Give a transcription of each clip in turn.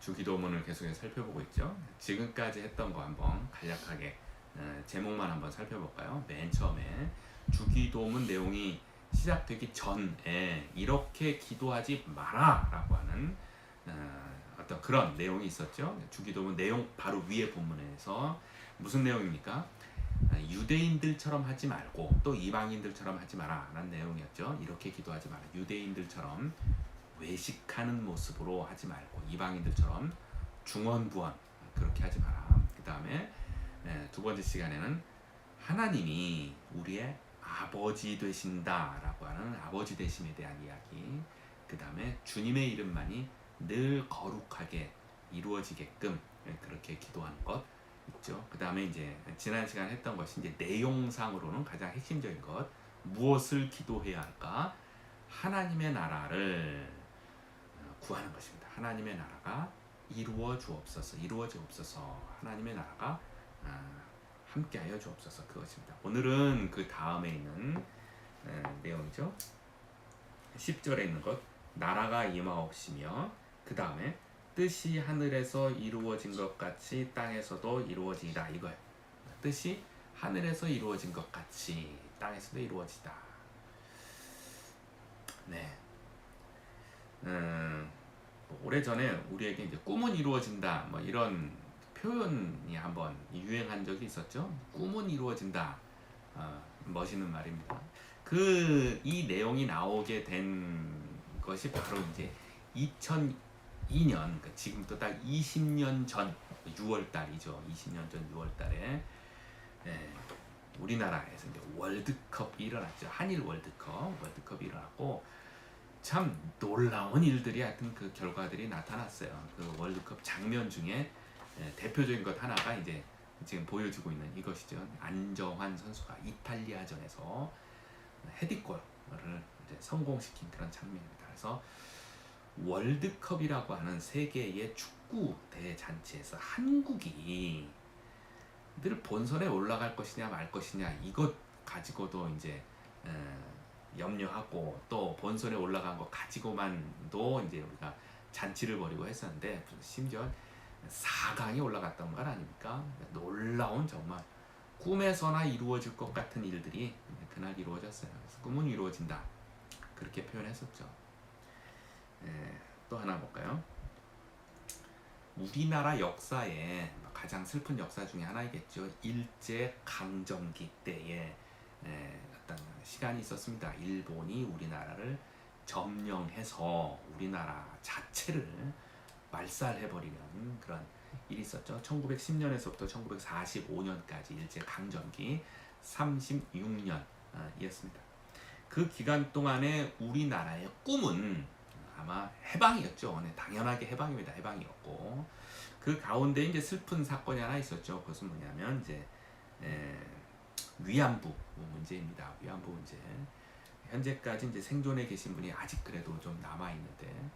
주기도문을 계속해서 살펴보고 있죠. 지금까지 했던 거 한번 간략하게 어, 제목만 한번 살펴볼까요? 맨 처음에 주기도문 내용이 시작되기 전에 이렇게 기도하지 마라라고 하는 어, 어떤 그런 내용이 있었죠. 주기도문 내용 바로 위에 본문에서 무슨 내용입니까? 아, 유대인들처럼 하지 말고 또 이방인들처럼 하지 마라 라는 내용이었죠. 이렇게 기도하지 마라. 유대인들처럼 외식하는 모습으로 하지 말고 이방인들처럼 중언부언 그렇게 하지 마라. 그 다음에 두 번째 시간에는 하나님이 우리의 아버지 되신다라고 하는 아버지 되심에 대한 이야기. 그 다음에 주님의 이름만이 늘 거룩하게 이루어지게끔 그렇게 기도하는 것 있죠. 그 다음에 이제 지난 시간 했던 것이 이제 내용상으로는 가장 핵심적인 것 무엇을 기도해야 할까? 하나님의 나라를 구하는 것입니다. 하나님의 나라가 이루어 주옵소서, 이루어 주옵소서. 하나님의 나라가 아, 함께하여 주옵소서 그것입니다. 오늘은 그 다음에 있는 내용이죠. 10절에 있는 것 나라가 임하옵시며 그 다음에 뜻이 하늘에서 이루어진 것 같이 땅에서도 이루어지다 이거예요. 뜻이 하늘에서 이루어진 것 같이 땅에서도 이루어지다. 네. 음, 뭐 오래전에 우리에게 이제 꿈은 이루어진다 뭐 이런 표현이 한번 유행한 적이 있었죠. 꿈은 이루어진다. 어, 멋있는 말입니다. 그 이 내용이 나오게 된 것이 바로 이제 2002년, 그러니까 지금부터 딱 20년 전 6월 달이죠. 20년 전 6월 달에 예, 우리나라에서 이제 월드컵이 일어났죠. 한일 월드컵, 월드컵이 일어났고 참 놀라운 일들이 하여튼 그 결과들이 나타났어요. 그 월드컵 장면 중에 예, 대표적인 것 하나가 이제 지금 보여주고 있는 이것이죠. 안정환 선수가 이탈리아전에서 헤딩골을 성공시킨 그런 장면입니다. 그래서 월드컵이라고 하는 세계의 축구 대잔치에서 한국이 늘 본선에 올라갈 것이냐 말 것이냐 이것 가지고도 이제 어, 염려하고 또 본선에 올라간 거 가지고만도 이제 우리가 잔치를 벌이고 했었는데 심지어 4강에 올라갔던 건 아닙니까? 놀라운 정말 꿈에서나 이루어질 것 같은 일들이 그날 이루어졌어요. 그래서 꿈은 이루어진다. 그렇게 표현했었죠. 예, 또 하나 볼까요? 우리나라 역사에 가장 슬픈 역사 중에 하나이겠죠. 일제 강점기 어떤 시간이 있었습니다. 일본이 우리나라를 점령해서 우리나라 자체를 말살해버리는 그런 일이 있었죠. 1910년에서부터 1945년까지 일제 강점기 36년이었습니다. 그 기간 동안에 우리나라의 꿈은 아마 해방이었죠. 네, 당연하게 해방입니다. 해방이었고 그 가운데 이제 슬픈 사건이 하나 있었죠. 그것은 뭐냐면 이제 에, 위안부 문제입니다. 위안부 문제. 현재까지 이제 생존해 계신 분이 아직 그래도 좀 남아 있는데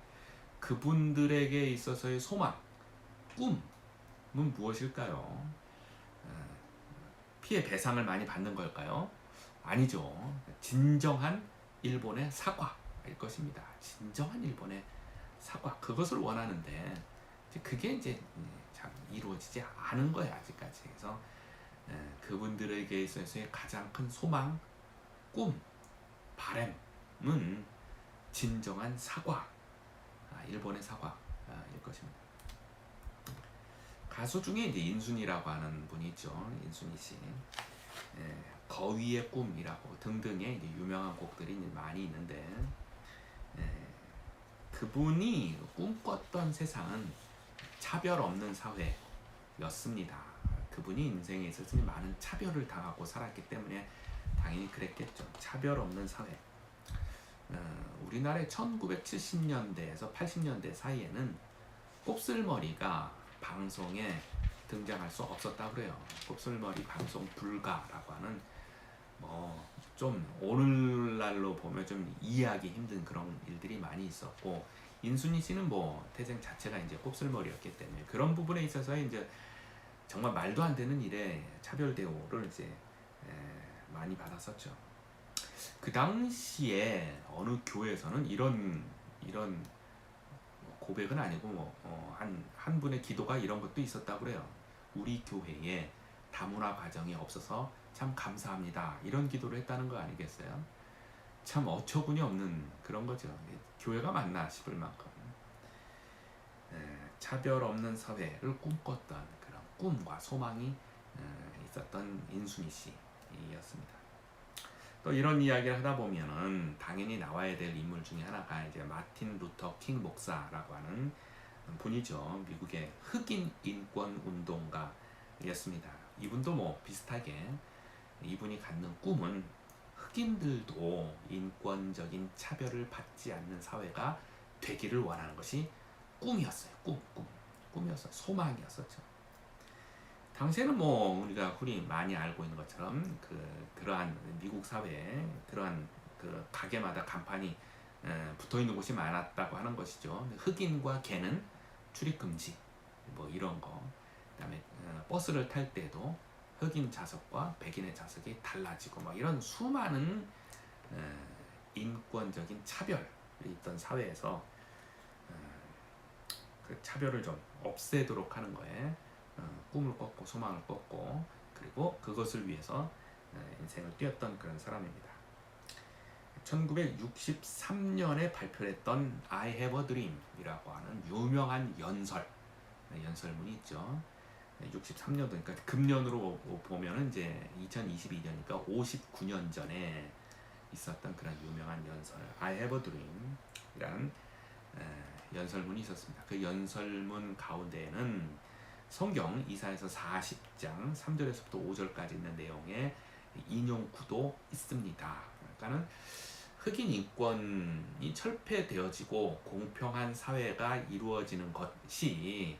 그분들에게 있어서의 소망, 꿈은 무엇일까요? 어, 피해 배상을 많이 받는 걸까요? 아니죠. 진정한 일본의 사과일 것입니다. 진정한 일본의 사과. 그것을 원하는데 그게 이제 참 이루어지지 않은 거예요 아직까지. 그래서 그분들에게 있어서의 가장 큰 소망, 꿈, 바램은 진정한 사과. 아, 일본의 사과일 것입니다. 가수 중에 이제 인순이라고 하는 분이 있죠. 인순이 씨. 예, 거위의 꿈이라고 등등의 유명한 곡들이 많이 있는데 예, 그분이 꿈꿨던 세상은 차별 없는 사회였습니다. 그분이 인생에 있어서 많은 차별을 당하고 살았기 때문에 당연히 그랬겠죠. 차별 없는 사회. 어, 우리나라의 1970년대에서 80년대 사이에는 곱슬머리가 방송에 등장할 수 없었다 그래요. 곱슬머리 방송 불가라고 하는 뭐 좀 오늘날로 보면 좀 이해하기 힘든 그런 일들이 많이 있었고 인순이 씨는 뭐 태생 자체가 이제 곱슬머리였기 때문에 그런 부분에 있어서 이제 정말 말도 안 되는 일에 차별 대우를 이제 많이 받았었죠. 그 당시에 어느 교회에서는 이런 이런 고백은 아니고 뭐, 어, 한, 한 분의 기도가 이런 것도 있었다고 그래요. 우리 교회에 다문화 과정이 없어서 참 감사합니다. 이런 기도를 했다는 거 아니겠어요? 참 어처구니 없는 그런 거죠. 교회가 맞나 싶을 만큼 에, 차별 없는 사회를 꿈꿨던 꿈과 소망이 에, 있었던 인순이 씨였습니다. 또 이런 이야기를 하다 보면은 당연히 나와야 될 인물 중에 하나가 이제 마틴 루터 킹 목사라고 하는 분이죠. 미국의 흑인 인권 운동가였습니다. 이분도 뭐 비슷하게 이분이 갖는 꿈은 흑인들도 인권적인 차별을 받지 않는 사회가 되기를 원하는 것이 꿈이었어요. 꿈, 꿈, 꿈이었어, 소망이었었죠. 당시에는 뭐 우리가 흔히 많이 알고 있는 것처럼 그 그러한 미국 사회에 그러한 그 가게마다 간판이 에, 붙어 있는 곳이 많았다고 하는 것이죠. 흑인과 개는 출입 금지 뭐 이런 거. 그다음에 어, 버스를 탈 때도 흑인 좌석과 백인의 좌석이 달라지고 뭐 이런 수많은 에, 인권적인 차별이 있던 사회에서 에, 그 차별을 좀 없애도록 하는 거에 어, 꿈을 꿨고 소망을 꿨고 그리고 그것을 위해서 에, 인생을 뛰었던 그런 사람입니다. 1963년에 발표했던 I Have a Dream이라고 하는 유명한 연설 네, 연설문이 있죠. 63년도 그러니까 금년으로 보면은 이제 2022년이니까 59년 전에 있었던 그런 유명한 연설 I Have a Dream이라는 에, 연설문이 있었습니다. 그 연설문 가운데에는 성경 이사에서 40장 3절에서부터 5절까지 있는 내용의 인용 구도 있습니다. 그러니까는 흑인 인권이 철폐되어지고 공평한 사회가 이루어지는 것이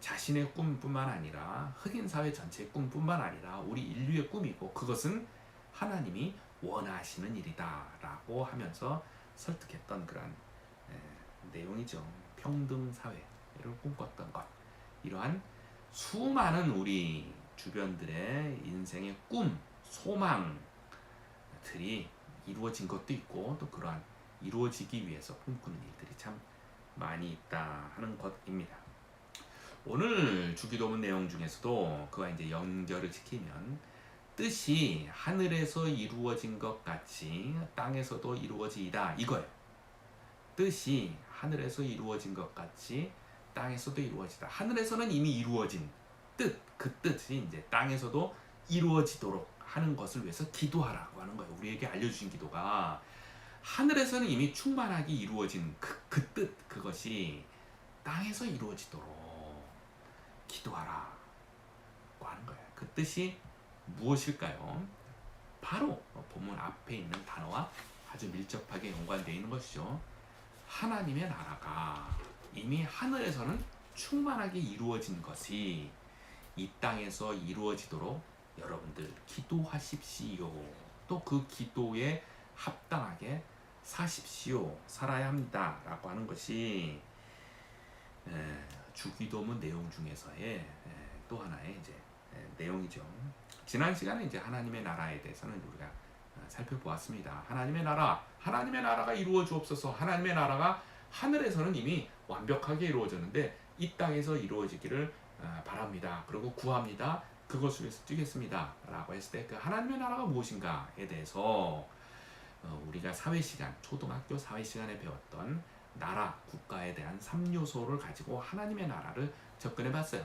자신의 꿈뿐만 아니라 흑인 사회 전체의 꿈뿐만 아니라 우리 인류의 꿈이고 그것은 하나님이 원하시는 일이다라고 하면서 설득했던 그런 에, 내용이죠. 평등 사회를 꿈꿨던 것. 이러한 수많은 우리 주변들의 인생의 꿈, 소망들이 이루어진 것도 있고 또 그러한 이루어지기 위해서 꿈꾸는 일들이 참 많이 있다 하는 것입니다. 오늘 주기도문 내용 중에서도 그와 이제 연결을 시키면 뜻이 하늘에서 이루어진 것 같이 땅에서도 이루어지이다 이거예요. 뜻이 하늘에서 이루어진 것 같이 땅에서도 이루어지다. 하늘에서는 이미 이루어진 뜻, 그 뜻이 이제 땅에서도 이루어지도록 하는 것을 위해서 기도하라고 하는 거예요. 우리에게 알려주신 기도가 하늘에서는 이미 충만하게 이루어진 그, 그 뜻, 그것이 땅에서 이루어지도록 기도하라. 고 하는 거예요. 그 뜻이 무엇일까요? 바로 본문 앞에 있는 단어와 아주 밀접하게 연관되어 있는 것이죠. 하나님의 나라가 이미 하늘에서는 충만하게 이루어진 것이 이 땅에서 이루어지도록 여러분들 기도하십시오. 또 그 기도에 합당하게 사십시오. 살아야 합니다. 라고 하는 것이 주기도문 내용 중에서의 또 하나의 이제 내용이죠. 지난 시간에 이제 하나님의 나라에 대해서는 우리가 어, 살펴보았습니다. 하나님의 나라, 하나님의 나라가 이루어 주옵소서. 하나님의 나라가 하늘에서는 이미 완벽하게 이루어졌는데 이 땅에서 이루어지기를 어, 바랍니다. 그리고 구합니다. 그것을 위해서 뛰겠습니다. 라고 했을 때 그 하나님의 나라가 무엇인가에 대해서 어, 우리가 사회 시간, 초등학교 사회 시간에 배웠던 나라, 국가에 대한 3요소를 가지고 하나님의 나라를 접근해 봤어요.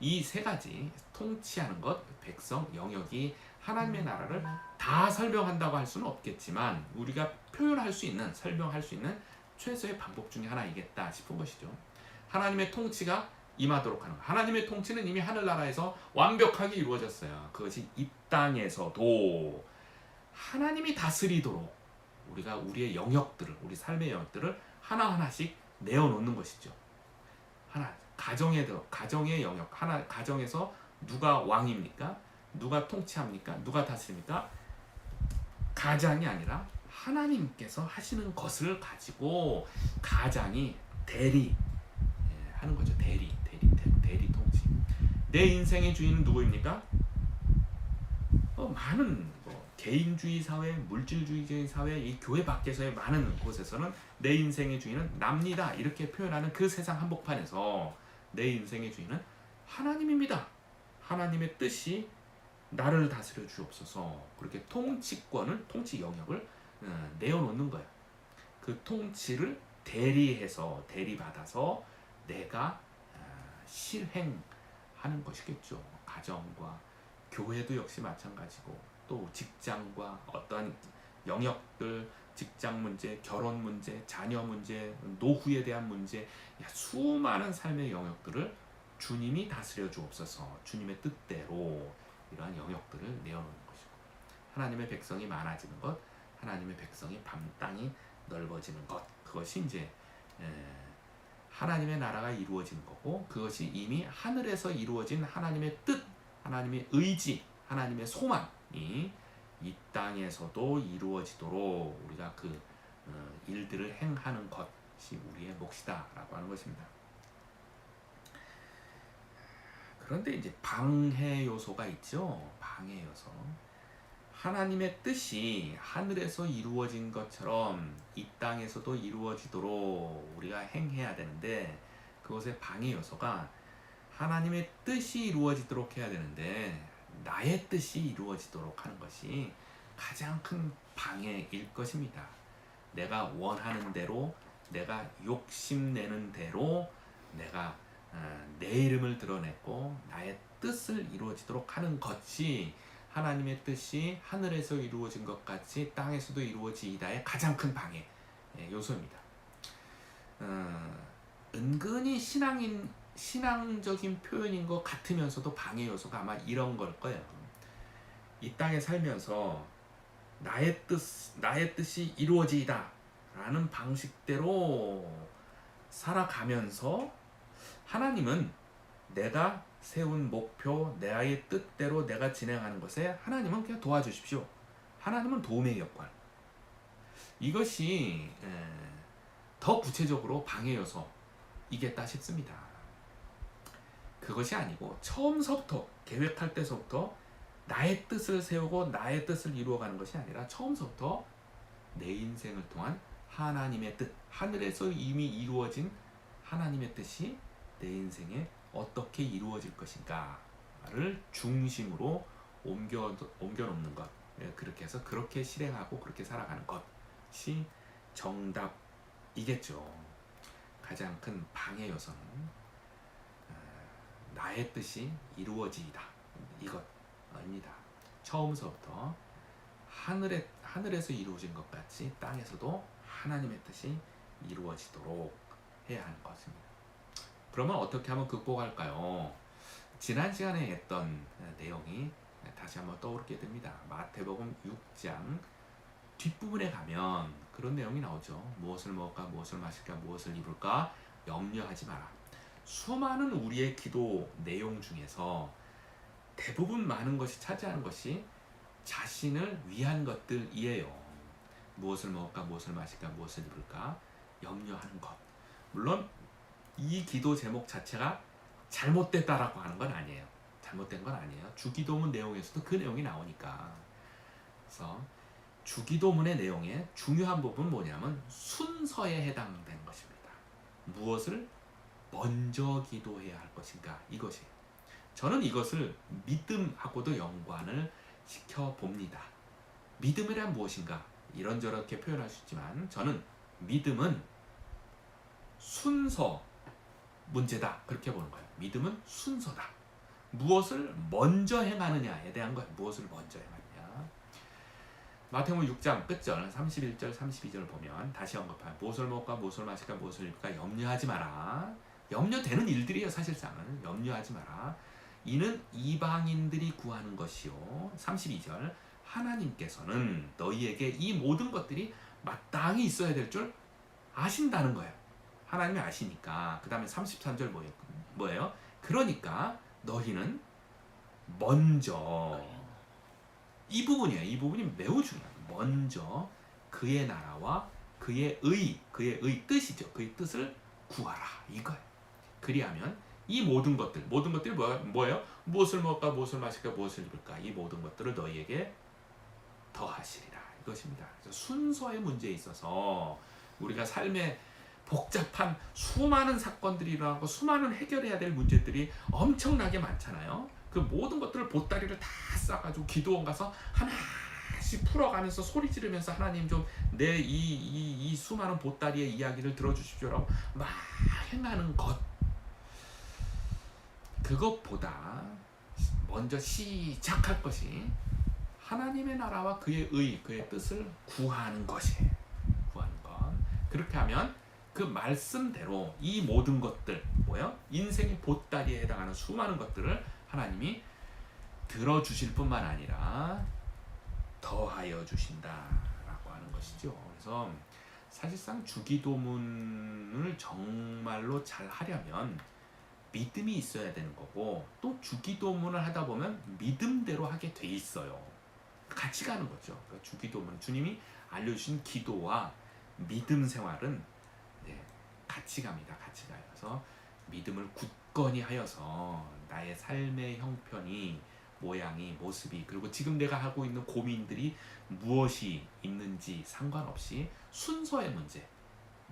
이 세 가지 통치하는 것, 백성, 영역이 하나님의 나라를 다 설명한다고 할 수는 없겠지만 우리가 표현할 수 있는, 설명할 수 있는 최소의 방법 중에 하나이겠다 싶은 것이죠. 하나님의 통치가 임하도록 하는 것. 하나님의 통치는 이미 하늘나라에서 완벽하게 이루어졌어요. 그것이 이 땅에서도 하나님이 다스리도록 우리가 우리의 영역들을, 우리 삶의 영역들을 하나하나씩 내어놓는 것이죠. 하나 가정에 들 가정의 영역 하나 가정에서 누가 왕입니까? 누가 통치합니까? 누가 다스립니까? 가장이 아니라 하나님께서 하시는 것을 가지고 가장이 대리 예, 하는 거죠. 대리, 대리, 대리, 대리 통치. 내 인생의 주인은 누구입니까? 어, 많은 개인주의 사회, 물질주의적인 사회, 이 교회 밖에서의 많은 곳에서는 내 인생의 주인은 납니다. 이렇게 표현하는 그 세상 한복판에서 내 인생의 주인은 하나님입니다. 하나님의 뜻이 나를 다스려 주옵소서. 그렇게 통치권을 통치 영역을 어, 내어놓는 거예요. 그 통치를 대리해서 대리받아서 내가 어, 실행하는 것이겠죠. 가정과 교회도 역시 마찬가지고 또 직장과 어떠한 영역들 직장 문제, 결혼 문제, 자녀 문제, 노후에 대한 문제, 야, 수많은 삶의 영역들을 주님이 다스려 주옵소서. 주님의 뜻대로 이러한 영역들을 내어놓는 것이고 하나님의 백성이 많아지는 것, 하나님의 백성이 밤 땅이 넓어지는 것, 그것이 이제 에, 하나님의 나라가 이루어지는 거고 그것이 이미 하늘에서 이루어진 하나님의 뜻, 하나님의 의지, 하나님의 소망이 이 땅에서도 이루어지도록 우리가 그 어, 일들을 행하는 것이 우리의 몫이다라고 하는 것입니다. 그런데 이제 방해 요소가 있죠. 방해 요소. 하나님의 뜻이 하늘에서 이루어진 것처럼 이 땅에서도 이루어지도록 우리가 행해야 되는데 그것의 방해 요소가 하나님의 뜻이 이루어지도록 해야 되는데 나의 뜻이 이루어지도록 하는 것이 가장 큰 방해일 것입니다. 내가 원하는 대로 내가 욕심내는 대로 내가 어, 내 이름을 드러냈고 나의 뜻을 이루어지도록 하는 것이 하나님의 뜻이 하늘에서 이루어진 것 같이 땅에서도 이루어지이다의 가장 큰 방해 예, 요소입니다. 어, 은근히 신앙인 신앙적인 표현인 것 같으면서도 방해 요소가 아마 이런 걸 거예요. 이 땅에 살면서 나의 뜻 나의 뜻이 이루어지이다라는 방식대로 살아가면서 하나님은 내가 세운 목표, 내의 뜻대로 내가 진행하는 것에 하나님은 그냥 도와주십시오. 하나님은 도움의 역할. 이것이 에, 더 구체적으로 방해 요소이겠다 싶습니다. 그것이 아니고 처음서부터 계획할 때서부터 나의 뜻을 세우고 나의 뜻을 이루어가는 것이 아니라 처음서부터 내 인생을 통한 하나님의 뜻, 하늘에서 이미 이루어진 하나님의 뜻이 내 인생에 어떻게 이루어질 것인가를 중심으로 옮겨 옮겨 놓는 것. 예, 그렇게 해서 그렇게 실행하고 그렇게 살아가는 것이 정답이겠죠. 가장 큰 방해 요소는 어, 나의 뜻이 이루어지이다. 이것입니다. 처음서부터 하늘에 하늘에서 이루어진 것 같이 땅에서도 하나님의 뜻이 이루어지도록 해야 하는 것입니다. 그러면 어떻게 하면 극복할까요? 지난 시간에 했던 내용이 다시 한번 떠오르게 됩니다. 마태복음 6장 뒷부분에 가면 그런 내용이 나오죠. 무엇을 먹을까, 무엇을 마실까, 무엇을 입을까 염려하지 마라. 수많은 우리의 기도 내용 중에서 대부분 많은 것이 차지하는 것이 자신을 위한 것들이에요. 무엇을 먹을까, 무엇을 마실까, 무엇을 입을까 염려하는 것. 물론 이 기도 제목 자체가 잘못됐다라고 하는 건 아니에요. 잘못된 건 아니에요. 주기도문 내용에서도 그 내용이 나오니까. 그래서 주기도문의 내용의 중요한 부분 뭐냐면 순서에 해당되는 것입니다. 무엇을 먼저 기도해야 할 것인가 이것이. 저는 이것을 믿음하고도 연관을 시켜 봅니다. 믿음이란 무엇인가? 이런저렇게 표현할 수 있지만 저는 믿음은 순서 문제다 그렇게 보는 거예요. 믿음은 순서다. 무엇을 먼저 행하느냐에 대한 거예요. 무엇을 먼저 행하느냐. 마태복음 6장 끝절 31절 32절 보면 다시 언급한 무엇을 먹을까 무엇을 마실까 무엇을 입을까 염려하지 마라. 염려되는 일들이에요 사실상은 염려하지 마라. 이는 이방인들이 구하는 것이요. 32절 하나님께서는 너희에게 이 모든 것들이 마땅히 있어야 될 줄 아신다는 거예요. 하나님이 아시니까. 그 다음에 33절 뭐예요? 뭐예요? 그러니까 너희는 먼저 이 부분이에요. 이 부분이 매우 중요해요. 먼저 그의 나라와 그의 의, 그의 의 뜻이죠. 그의 뜻을 구하라. 이거예요. 그리하면 이 모든 것들, 모든 것들이 뭐, 뭐예요? 무엇을 먹을까, 무엇을 마실까, 무엇을 입을까, 이 모든 것들을 너희에게 더하시리라. 이것입니다. 순서의 문제에 있어서 우리가 삶에 복잡한 수많은 사건들이 일어나고 수많은 해결해야 될 문제들이 엄청나게 많잖아요. 그 모든 것들을 보따리를 다 싸가지고 기도원 가서 하나씩 풀어가면서 소리 지르면서 하나님 좀 내 이 이 이 수많은 보따리의 이야기를 들어주십시오라고 막 행하는 것 그것보다 먼저 시작할 것이 하나님의 나라와 그의 의, 그의 뜻을 구하는 것이에요. 구하는 것. 그렇게 하면 그 말씀대로 이 모든 것들 뭐요? 인생의 보따리에 해당하는 수많은 것들을 하나님이 들어주실 뿐만 아니라 더하여 주신다라고 하는 것이죠. 그래서 사실상 주기도문을 정말로 잘 하려면 믿음이 있어야 되는 거고 또 주기도문을 하다 보면 믿음대로 하게 돼 있어요. 같이 가는 거죠. 그러니까 주기도문 주님이 알려주신 기도와 믿음 생활은 네, 같이 갑니다. 같이 가요. 그래서 믿음을 굳건히 하여서 나의 삶의 형편이 모양이 모습이 그리고 지금 내가 하고 있는 고민들이 무엇이 있는지 상관없이 순서의 문제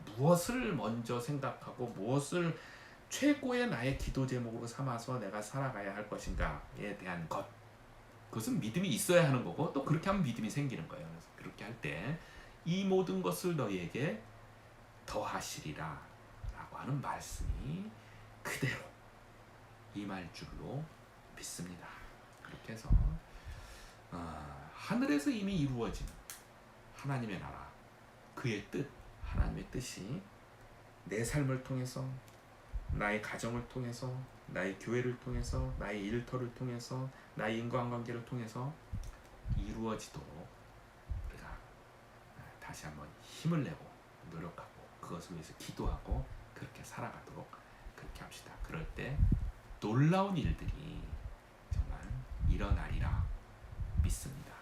무엇을 먼저 생각하고 무엇을 최고의 나의 기도 제목으로 삼아서 내가 살아가야 할 것인가에 대한 것 그것은 믿음이 있어야 하는 거고 또 그렇게 하면 믿음이 생기는 거예요. 그래서 그렇게 할 때 이 모든 것을 너희에게 더하시리라 하는 말씀이 그대로 임할 줄로 믿습니다. 그렇게 해서 어, 하늘에서 이미 이루어진 하나님의 나라 그의 뜻 하나님의 뜻이 내 삶을 통해서 나의 가정을 통해서 나의 교회를 통해서 나의 일터를 통해서 나의 인간관계를 통해서 이루어지도록 우리가 다시 한번 힘을 내고 노력하고 그것을 위해서 기도하고 그렇게 살아가도록 그렇게 합시다. 그럴 때 놀라운 일들이 정말 일어나리라 믿습니다.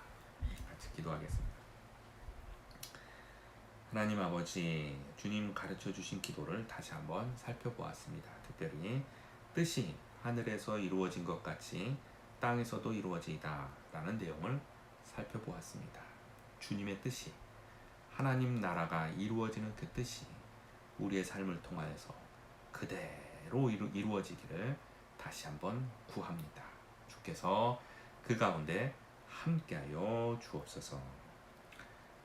같이 기도하겠습니다. 하나님 아버지 주님 가르쳐 주신 기도를 다시 한번 살펴보았습니다. 특별히 뜻이 하늘에서 이루어진 것 같이 땅에서도 이루어지다 라는 내용을 살펴보았습니다. 주님의 뜻이 하나님 나라가 이루어지는 그 뜻이 우리의 삶을 통하여서 그대로 이루, 이루어지기를 다시 한번 구합니다. 주께서 그 가운데 함께하여 주옵소서.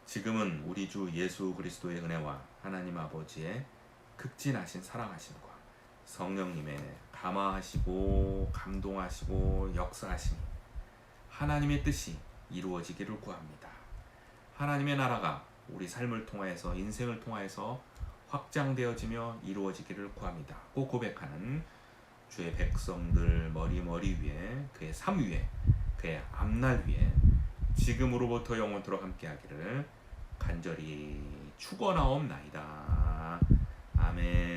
지금은 우리 주 예수 그리스도의 은혜와 하나님 아버지의 극진하신 사랑하심과 성령님의 감화하시고 감동하시고 역사하심이 하나님의 뜻이 이루어지기를 구합니다. 하나님의 나라가 우리 삶을 통하여서 인생을 통하여서 확장되어지며 이루어지기를 구합니다. 고 고백하는 주의 백성들 머리 머리 위에 그의 삶 위에 그의 앞날 위에 지금으로부터 영원토록 함께하기를 간절히 축원하옵나이다. 아멘.